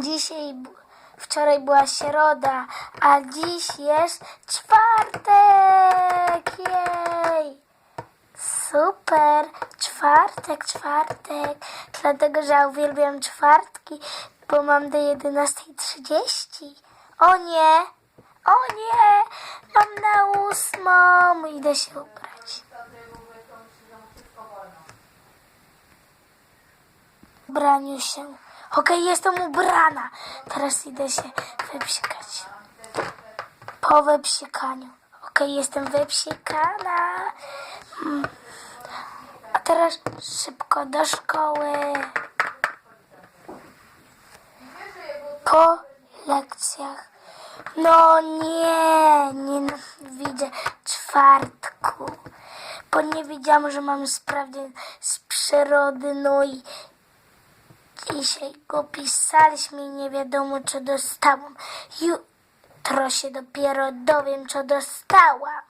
Dzisiaj, wczoraj była środa, a dziś jest czwartek. Jej! Super! Czwartek, czwartek. Dlatego, że ja uwielbiam czwartki, bo mam do 11.30. O nie! O nie! Mam na ósmą. Idę się ubrać. Ubraniu się. Okej, jestem ubrana. Teraz idę się wypsikać. Po wypsikaniu. Okej, jestem wypsikana. A teraz szybko do szkoły. Po lekcjach. No nie, nie widzę czwartku. Bo nie wiedziałam, że mam sprawdzian z przyrody, no i dzisiaj go pisaliśmy i nie wiadomo, co dostałam. Jutro się dopiero dowiem, co dostałam.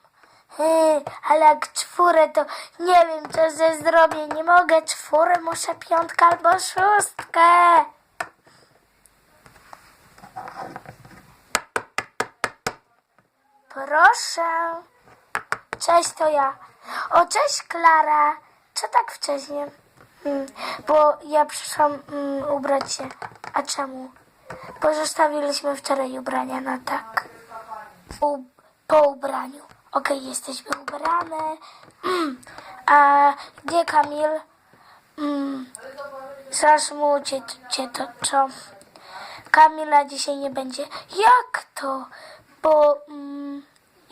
Yy, ale jak czwórę, to nie wiem, co ze zrobię. Nie mogę czwórę, muszę piątkę albo szóstkę. Proszę. Cześć, to ja. O, cześć, Klara. Co tak wcześnie? Mm, bo ja przyszłam mm, ubrać się. A czemu? Bo zostawiliśmy wczoraj ubrania na tak. Po, po ubraniu. Okej, jesteśmy ubrane. Mm. A gdzie Kamil? Mm. Zasmucie cię to, co? Kamila dzisiaj nie będzie. Jak to? Bo mm,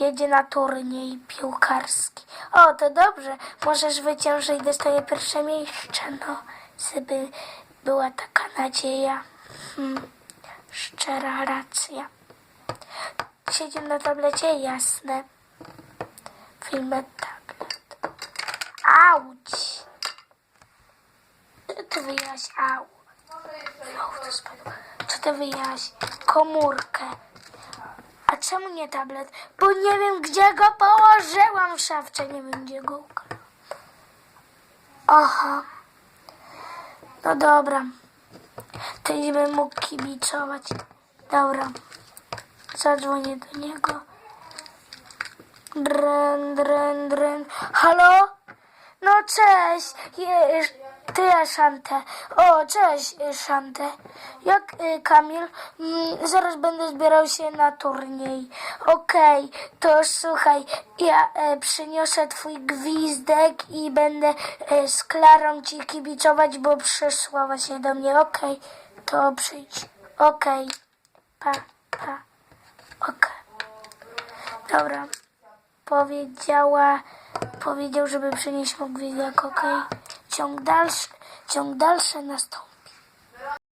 jedzie na turniej piłkarski. O, to dobrze. Możesz wyciążyć i dostaję pierwsze miejsce. No, żeby była taka nadzieja. Hmm. Szczera racja. Siedzimy na tablecie, jasne. Filmy tablet. Auć! Ty wyjaś? Au. To spadło. Co ty wyjaś? Komórkę. Czemu nie tablet? Bo nie wiem, gdzie go położyłam w szafce. Nie wiem, gdzie go. Aha. No dobra. To i bym mógł kibicować. Dobra. Zadzwonię do niego. Dren, dren, dren. Halo? No cześć. Jesz, ty Szantę. O, cześć Szantę. Jak y, Kamil? Mm, zaraz będę zbierał się na turniej. Okej, to słuchaj, ja e, przyniosę twój gwizdek i będę e, z Klarą ci kibicować, bo przyszła właśnie do mnie. Okej, to przyjdź. Okej, pa, pa. Okej. Dobra. Powiedziała, powiedział, żeby przynieść mu gwizdek, okej? Ciąg dalszy, ciąg dalszy nastąpi.